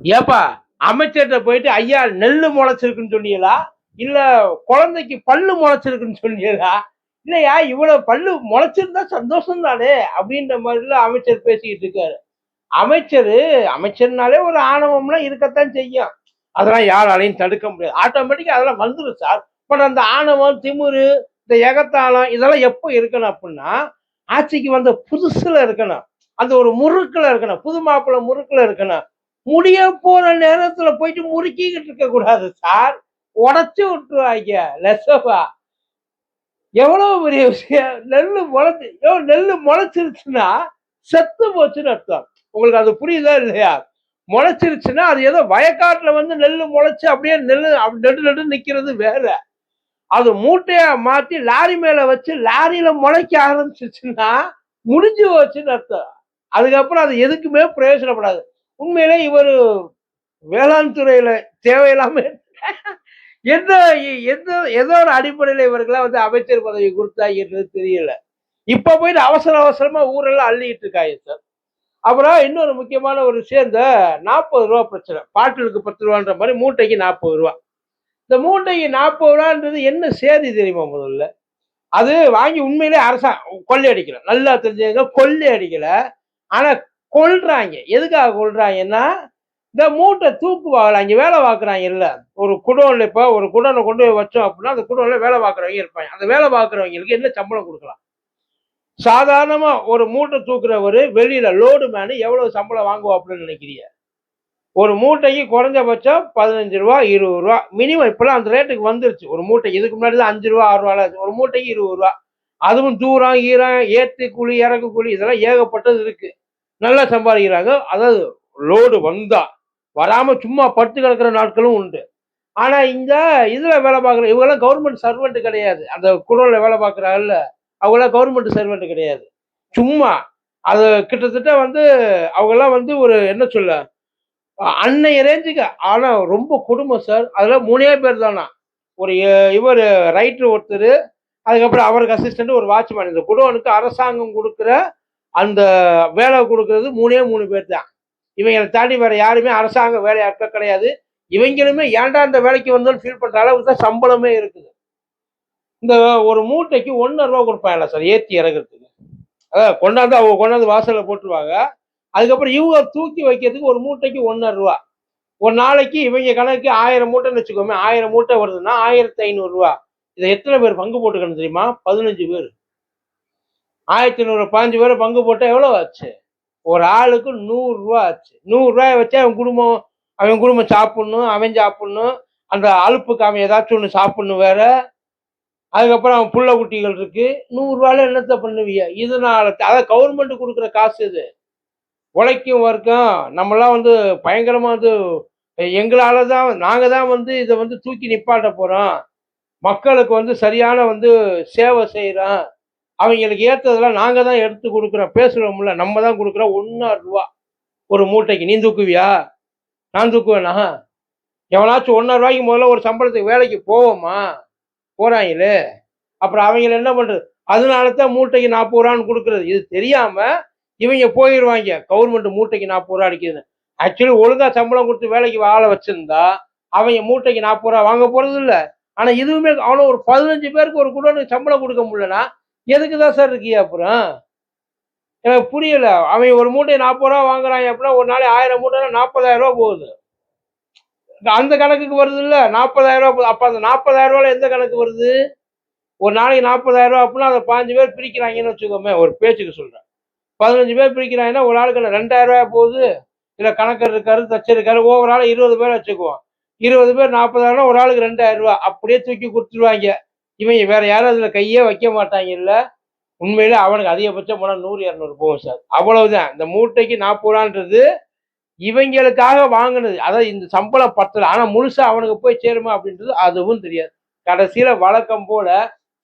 ஏப்பா அமைச்சர்கிட்ட போயிட்டு ஐயா நெல்லு முளைச்சிருக்குன்னு சொன்னீங்களா? இல்ல குழந்தைக்கு பல்லு முளைச்சிருக்குன்னு சொன்னீங்களா? இல்லையா இவ்வளவு பல்லு முளைச்சிருந்தா சந்தோஷம் தானே அப்படின்ற மாதிரிலாம் அமைச்சர் பேசிக்கிட்டு இருக்காரு. அமைச்சர் அமைச்சர்னாலே ஒரு ஆணவம்லாம் இருக்கத்தான் செய்யும். அதெல்லாம் யாராலையும் தடுக்க முடியாது. ஆட்டோமேட்டிக்காக அதெல்லாம் வந்துடும் சார். பட் அந்த ஆணவம் திமிரு இந்த எகத்தாளம் இதெல்லாம் எப்போ இருக்கணும் அப்படின்னா ஆட்சிக்கு வந்த புதுசுல இருக்கணும். அந்த ஒரு முறுக்கில் இருக்கணும். புது மாப்பிள்ளை முறுக்கில் இருக்கணும். முடிய போற நேரத்துல போயிட்டு முறுக்கிக்கிட்டு இருக்க கூடாது சார் உடச்சு விட்டுருவாங்க லெசவா. எவ்வளவு பெரிய விஷயம்? நெல்லு முளைச்சு நெல்லு முளைச்சிருச்சுன்னா செத்து போச்சுன்னு அர்த்தம். உங்களுக்கு அது புரியுதா இல்லையா? முளைச்சிருச்சுன்னா அது ஏதோ வயக்காட்டுல வந்து நெல்லு முளைச்சு அப்படியே நெல்லு அப்படி நெடு நெடு நிக்கிறது வேற. அது மூட்டையா மாத்தி லாரி மேல வச்சு லாரியில முளைக்க ஆரம்பிச்சிச்சுன்னா முடிஞ்சு போச்சுன்னு அர்த்தம். அதுக்கப்புறம் அது எதுக்குமே பிரயோஜனப்படாது. உண்மையிலே இவர் வேளாண் துறையில தேவையில்லாம எந்த எந்த ஏதோ ஒரு அடிப்படையில் இவருக்கெல்லாம் வந்து அமைச்சர் பதவி கொடுத்தா என்றது தெரியல. இப்ப போயிட்டு அவசர அவசரமா ஊரெல்லாம் அள்ளிட்டு இருக்காங்க சார். அப்புறம் இன்னொரு முக்கியமான ஒரு விஷயம் இந்த நாற்பது ரூபா பிரச்சனை. பாட்டிலுக்கு பத்து ரூபான்ற மாதிரி மூட்டைக்கு நாற்பது ரூபா. இந்த மூட்டைக்கு நாற்பது ரூபான்றது என்ன சேதி தெரியுமா முதல்ல? அது வாங்கி உண்மையிலே அரசாங்கம் கொள்ளை அடிக்கல நல்லா தெரிஞ்சவங்க கொள்ளை அடிக்கல ஆனா கொள்றாங்க எதுக்காக கொள்றாங்கன்னா இந்த மூட்டை தூக்குவாங்கல அங்கே வேலை பார்க்குறாங்க இல்லை ஒரு குடோன்ல இப்போ ஒரு குடோனை கொண்டு போய் வச்சோம் அப்படின்னா அந்த குடோன்ல வேலை பார்க்குறவங்க இருப்பாங்க. அந்த வேலை பார்க்குறவங்களுக்கு என்ன சம்பளம் கொடுக்கலாம்? சாதாரணமாக ஒரு மூட்டை தூக்குறவர் வெளியில் லோடு மேனு எவ்வளோ சம்பளம் வாங்குவோம் அப்படின்னு நினைக்கிறீங்க? ஒரு மூட்டைக்கு குறைஞ்சபட்சம் பதினஞ்சு ரூபா இருபது ரூபா. மினிமம் இப்போலாம் அந்த ரேட்டுக்கு வந்துருச்சு. ஒரு மூட்டைக்கு இதுக்கு முன்னாடி தான் அஞ்சு ரூபா ஆறு ரூபா ஒரு மூட்டைக்கு இருபது ரூபா. அதுவும் தூரம் ஈரம் ஏற்று கூலி இறக்கு கூலி இதெல்லாம் ஏகப்பட்டது இருக்குது நல்லா சம்பாதிக்கிறாங்க. அதாவது லோடு வந்தா வராமல் சும்மா படுத்து கிடக்கிற நாட்களும் உண்டு. ஆனால் இந்த இதில் வேலை பார்க்குற இவங்கெல்லாம் கவர்மெண்ட் சர்வெண்ட்டு கிடையாது. அந்த குடோன்ல வேலை பார்க்குறாங்கல்ல அவங்களாம் கவர்மெண்ட் சர்வெண்ட்டு கிடையாது. சும்மா அது கிட்டத்தட்ட வந்து அவங்கெல்லாம் வந்து ஒரு என்ன சொல்ல அஹ் அன்னைய ரேஞ்சுக்கு ஆனால் ரொம்ப குடும்பம் சார் அதில் மூணே பேர் தானா. ஒரு இவர் ரைட்டர் ஒருத்தர் அதுக்கப்புறம் அவருக்கு அசிஸ்டன்ட் ஒரு வாட்ச்மேன் இந்த குடோனுக்கு அரசாங்கம் கொடுக்குற அந்த வேலை கொடுக்கறது மூணே மூணு பேர் தான். இவங்களை தாண்டி வேற யாருமே அரசாங்க வேலையாட்கள் கிடையாது. இவங்களுமே ஏன்டா இந்த வேலைக்கு வந்தோம்னு ஃபீல் பண்ற அளவுக்கு தான் சம்பளமே இருக்குது. இந்த ஒரு மூட்டைக்கு ஒன்னு ரூபா கொடுப்பாங்கல்ல சார் ஏற்றி இறங்குறதுக்கு அதான் கொண்டாந்து அவங்க கொண்டாந்து வாசல்ல போட்டுருவாங்க. அதுக்கப்புறம் இவங்க தூக்கி வைக்கிறதுக்கு ஒரு மூட்டைக்கு ஒன்றரை ரூபா. ஒரு நாளைக்கு இவங்க கணக்கு ஆயிரம் மூட்டைன்னு வச்சுக்கோமே ஆயிரம் மூட்டை வருதுன்னா ஆயிரத்தி ஐநூறுரூவா இதை எத்தனை பேர் பங்கு போட்டுக்கணும் தெரியுமா? பதினஞ்சு பேர். ஆயிரத்தி ஐநூறு பாஞ்சு பேர் பங்கு போட்டால் எவ்வளோ ஆச்சு? ஒரு ஆளுக்கு நூறுரூவா ஆச்சு. நூறுரூவாயை வச்சு அவன் குடும்பம் அவன் குடும்பம் சாப்பிட்ணும் அவன் சாப்பிட்ணும். அந்த அலுப்புக்கு அவன் ஏதாச்சும் ஒன்று சாப்பிட்ணும் வேற. அதுக்கப்புறம் அவன் புள்ள குட்டிகள் இருக்கு. நூறுரூவால என்னத்த பண்ணுவீங்க இதனால அதான் கவர்மெண்ட் கொடுக்குற காசு இது. உழைக்கும் வர்க்கம். நம்மலாம் வந்து பயங்கரமாக வந்து எங்களால் தான் நாங்கள் தான் வந்து இதை வந்து தூக்கி நிப்பாட்ட போகிறோம் மக்களுக்கு வந்து சரியான வந்து சேவை செய்கிறோம் அவங்களுக்கு ஏற்றதெல்லாம் நாங்கள் தான் எடுத்து கொடுக்குறோம். பேசுகிறோம்ல நம்ம தான் கொடுக்குறோம். ஒன்றா ரூபா. ஒரு மூட்டைக்கு. நீ தூக்குவியா? நான் தூக்குவேனா? எவனாச்சும் ஒன்றரை ரூபாய்க்கு முதல்ல ஒரு சம்பளத்துக்கு வேலைக்கு போவோமா? போறாங்களே அப்புறம் அவங்கள என்ன பண்றது? அதனால தான் மூட்டைக்கு நாற்பது ரூபான்னு கொடுக்குறது. இது தெரியாம இவங்க போயிடுவாங்க கவர்மெண்ட் மூட்டைக்கு நாற்பது ரூபா அடிக்குதுன்னு. ஆக்சுவலி ஒழுங்கா சம்பளம் கொடுத்து வேலைக்கு ஆளை வச்சிருந்தா அவங்க மூட்டைக்கு நாற்பது ரூபா வாங்க போறது இல்ல ஆனா இதுவுமே அவனும் ஒரு பதினஞ்சு பேருக்கு ஒரு குடோனுக்கு சம்பளம் கொடுக்க முடியலன்னா எதுக்கு தான் சார் இருக்கியா அப்புறம்? எனக்கு புரியல. அவன் ஒரு மூட்டை நாற்பது ரூபா வாங்குறான் அப்படின்னா ஒரு நாளைக்கு ஆயிரம் மூட்டைனா நாற்பதாயிரம் ரூபா போகுது. அந்த கணக்குக்கு வருது இல்ல நாற்பதாயிரம் ரூபா போகுது. அப்போ அந்த நாற்பதாயிரம் ரூபாய் எந்த கணக்கு வருது? ஒரு நாளைக்கு நாற்பதாயிரம் ரூபா அப்படின்னா அதை பாஞ்சு பேர் பிரிக்கிறாங்கன்னு வச்சுக்கோமே ஒரு பேச்சுக்கு சொல்றேன். பதினஞ்சு பேர் பிரிக்கிறாங்கன்னா ஒரு ஆளுக்கு ரெண்டாயிரம் ரூபாய் போகுது. இல்லை கணக்கர் இருக்காரு தச்சர் இருக்காரு ஒவ்வொரு ஆள் இருபது பேர் வச்சுக்குவோம். இருபது பேர் நாற்பதாயிரம் ஒரு ஆளுக்கு ரெண்டாயிரம் ரூபா அப்படியே தூக்கி கொடுத்துருவாங்க. இவங்க வேற யாரும் அதுல கையே வைக்க மாட்டாங்க இல்ல உண்மையில அவனுக்கு அதிகபட்சம் போனா நூறு இரநூறு போகும் சார். அவ்வளவுதான். இந்த மூட்டைக்கு நாற்பது ரூபான்றது இவங்களுக்காக வாங்கினது. அதாவது இந்த சம்பளம் பத்தல ஆனா முழுசா அவனுக்கு போய் சேருமா அப்படின்றது அதுவும் தெரியாது. கடைசியில வழக்கம் போல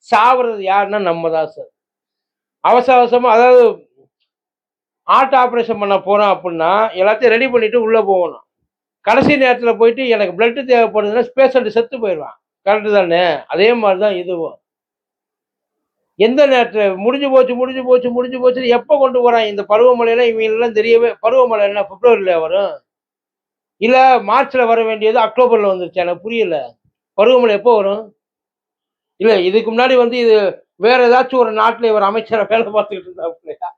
சாவறது யாருன்னா நம்ம தான் சார். அவசர அவசரமா அதாவது ஹார்ட் ஆப்ரேஷன் பண்ண போகிறோம் அப்படின்னா எல்லாத்தையும் ரெடி பண்ணிட்டு உள்ள போகணும். கடைசி நேரத்தில் போயிட்டு எனக்கு பிளட்டு தேவைப்படுதுன்னா பேஷண்ட் செத்து போயிடுவான். கரெக்டு தானே? அதே மாதிரி தான் இதுவும். எந்த நேரத்தில் முடிஞ்சு போச்சு முடிஞ்சு போச்சு முடிஞ்சு போச்சு எப்போ கொண்டு போகிறான் இந்த பருவமழையெல்லாம் இவங்க எல்லாம் தெரியவே பருவமழை என்ன பிப்ரவரியில் வரும் இல்ல மார்ச்ல வர வேண்டியது அக்டோபர்ல வந்துருச்சு எனக்கு புரியல. பருவமழை எப்போ வரும்? இல்ல இதுக்கு முன்னாடி வந்து இது வேற ஏதாச்சும் ஒரு நாட்டுல இவர் அமைச்சரை வேலை பார்த்துக்கிட்டு இருந்தா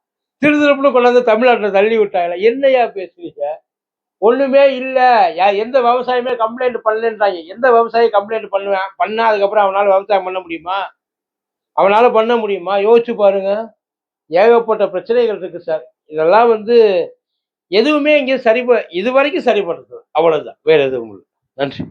திருதிருப்புன்னு கொண்டாந்து தமிழ்நாட்டில் தள்ளி விட்டாங்களா என்னையா பேசுறீங்க? ஒண்ணுமே இல்ல. யா- எந்த விவசாயமே கம்ப்ளைண்ட் பண்ணலன்றாங்க. எந்த விவசாயி கம்ப்ளைண்ட் பண்ணுவேன் பண்ணால் அதுக்கப்புறம் அவனால விவசாயம் பண்ண முடியுமா? அவனால பண்ண முடியுமா? யோசிச்சு பாருங்க. ஏகப்பட்ட பிரச்சனைகள் இருக்கு சார் இதெல்லாம் வந்து எதுவுமே இங்கே சரி இது வரைக்கும் சரிப்படுறது அவ்வளவுதான். வேற எதுவும் இல்லை. நன்றி.